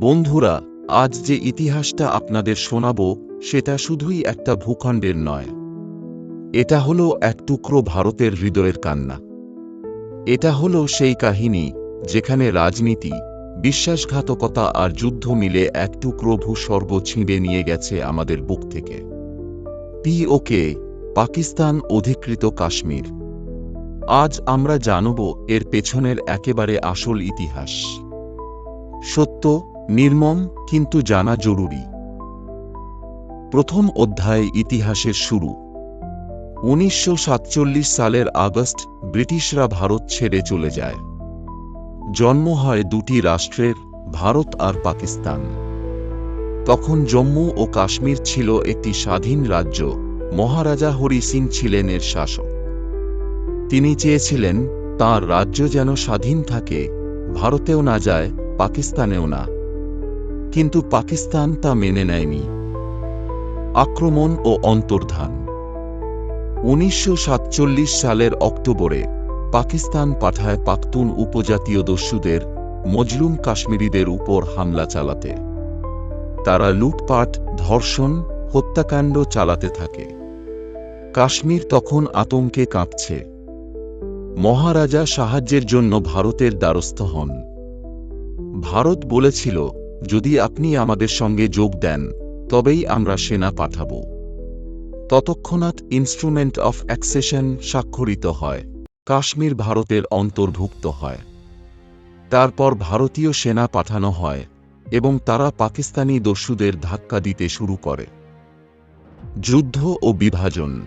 বন্ধুরা, আজ যে ইতিহাসটা আপনাদের শোনাব, সেটা শুধুই একটা ভূখণ্ডের নয়। এটা হলো এক টুকরো ভারতের হৃদয়ের কান্না। এটা হলো সেই কাহিনী, যেখানে রাজনীতি, বিশ্বাসঘাতকতা আর যুদ্ধ মিলে এক টুকরো ভূস্বর্গ ছিঁড়ে নিয়ে গেছে আমাদের বুক থেকে। পিওকে পাকিস্তান অধিকৃত কাশ্মীর। আজ আমরা জানব এর পেছনের একেবারে আসল ইতিহাস। সত্য নির্মম, কিন্তু জানা জরুরি। প্রথম অধ্যায় ইতিহাসের শুরু। উনিশশো সাতচল্লিশ সালের আগস্ট, ব্রিটিশরা ভারত ছেড়ে চলে যায়। জন্ম হয় দুটি রাষ্ট্রের, ভারত আর পাকিস্তান। তখন জম্মু ও কাশ্মীর ছিল একটি স্বাধীন রাজ্য, মহারাজা হরি সিং ছিলেন এর শাসক। তিনি চেয়েছিলেন, তাঁর রাজ্য যেন স্বাধীন থাকে, ভারতেও না যায়, পাকিস্তানেও না। কিন্তু পাকিস্তান তা মেনে নেয়নি। আক্রমণ ও অন্তর্ধান। উনিশশো সাতচল্লিশ সালের অক্টোবরে পাকিস্তান পাঠায় পাখতুন উপজাতীয় দস্যুদের মজলুম কাশ্মীরিদের উপর হামলা চালাতে। তারা লুটপাট, ধর্ষণ, হত্যাকাণ্ড চালাতে থাকে। কাশ্মীর তখন আতঙ্কে কাঁপছে। মহারাজা সাহায্যের জন্য ভারতের দ্বারস্থ হন। ভারত বলেছিল যদি আপনি আমাদের সঙ্গে যোগ দেন, তবেই আমরা সেনা পাঠাব। ততক্ষণাৎ ইনস্ট্রুমেন্ট অফ অ্যাক্সেশন স্বাক্ষরিত হয়, কাশ্মীর ভারতের অন্তর্ভুক্ত হয়। তারপর ভারতীয় সেনা পাঠানো হয়, এবং তারা পাকিস্তানি দস্যুদের ধাক্কা দিতে শুরু করে। যুদ্ধ ও বিভাজন।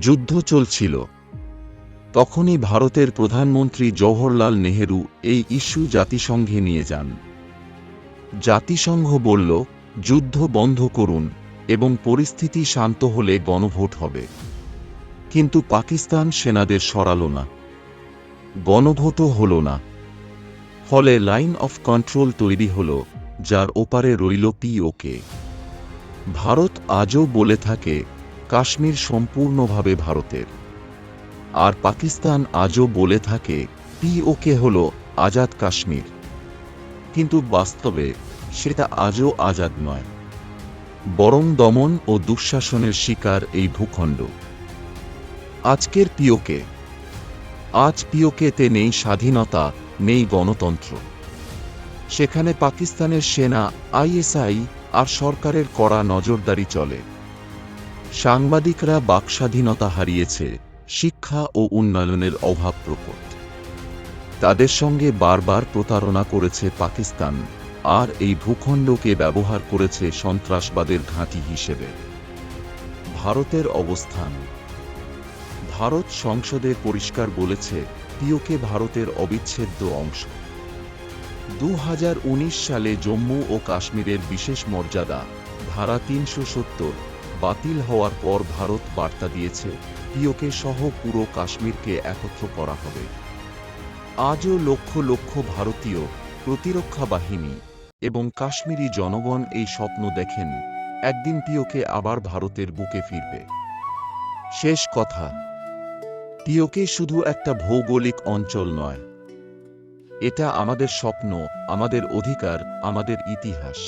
যুদ্ধ চলছিল। তখনই ভারতের প্রধানমন্ত্রী জওহরলাল নেহেরু এই ইস্যু জাতিসংঘে নিয়ে যান। জাতিসংঘ বলল, যুদ্ধ বন্ধ করুন এবং পরিস্থিতি শান্ত হলে গণভোট হবে। কিন্তু পাকিস্তান সেনাদের সরাল না। গণভোটও হল না। ফলে লাইন অফ কন্ট্রোল তৈরি হল, যার ওপারে রইল পিওকে ভারত আজও বলে থাকে, কাশ্মীর সম্পূর্ণভাবে ভারতের। আর পাকিস্তান আজও বলে থাকে পিওকে হল আজাদ কাশ্মীর। কিন্তু বাস্তবে সেটা আজও আজাদ নয়। বরং দমন ও দুঃশাসনের শিকার এই ভূখণ্ড। আজকের পিওকে, আজ পিওকেতে নেই স্বাধীনতা, নেই গণতন্ত্র। সেখানে পাকিস্তানের সেনা, আইএসআই আর সরকারের কড়া নজরদারি চলে। সাংবাদিকরা বাকস্বাধীনতা হারিয়েছে, শিক্ষা ও উন্নয়নের অভাব প্রকট। তাদের সঙ্গে বারবার প্রতারণা করেছে পাকিস্তান, আর এই ভূখণ্ডকে ব্যবহার করেছে সন্ত্রাসবাদের ঘাঁটি হিসেবে। ভারতের অবস্থান। ভারত সংসদে পরিষ্কার বলেছে, পিওকে ভারতের অবিচ্ছেদ্য অংশ। দু হাজার উনিশ সালে জম্মু ও কাশ্মীরের বিশেষ মর্যাদা, ধারা তিনশো সত্তর, বাতিল হওয়ার পর ভারত বার্তা দিয়েছে, পিওকে সহ পুরো কাশ্মীরকে একত্র করা হবে। আজও লক্ষ লক্ষ ভারতীয় প্রতিরক্ষা বাহিনী এবং কাশ্মীরি জনগণ এই স্বপ্ন দেখেন, একদিন পিওকে আবার ভারতের বুকে ফিরবে। শেষ কথা, পিওকে শুধু একটা ভৌগোলিক অঞ্চল নয়। এটা আমাদের স্বপ্ন, আমাদের অধিকার, আমাদের ইতিহাস।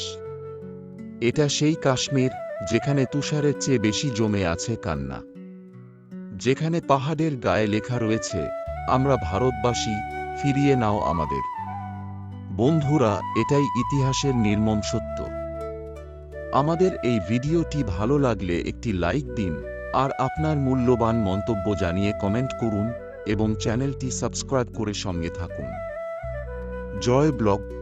এটা সেই কাশ্মীর যেখানে তুষারের চেয়ে বেশি জমে আছে কান্না। যেখানে পাহাড়ের গায়ে লেখা রয়েছে, আমরা ভারতবাসী ফিরিয়ে নাও আমাদের। বন্ধুরা, এটাই ইতিহাসের নির্মম সত্য। আমাদের এই ভিডিওটি ভালো লাগলে একটি লাইক দিন, আর আপনার মূল্যবান মন্তব্য জানিয়ে কমেন্ট করুন এবং চ্যানেলটি সাবস্ক্রাইব করে সঙ্গে থাকুন। জয় ব্লগ।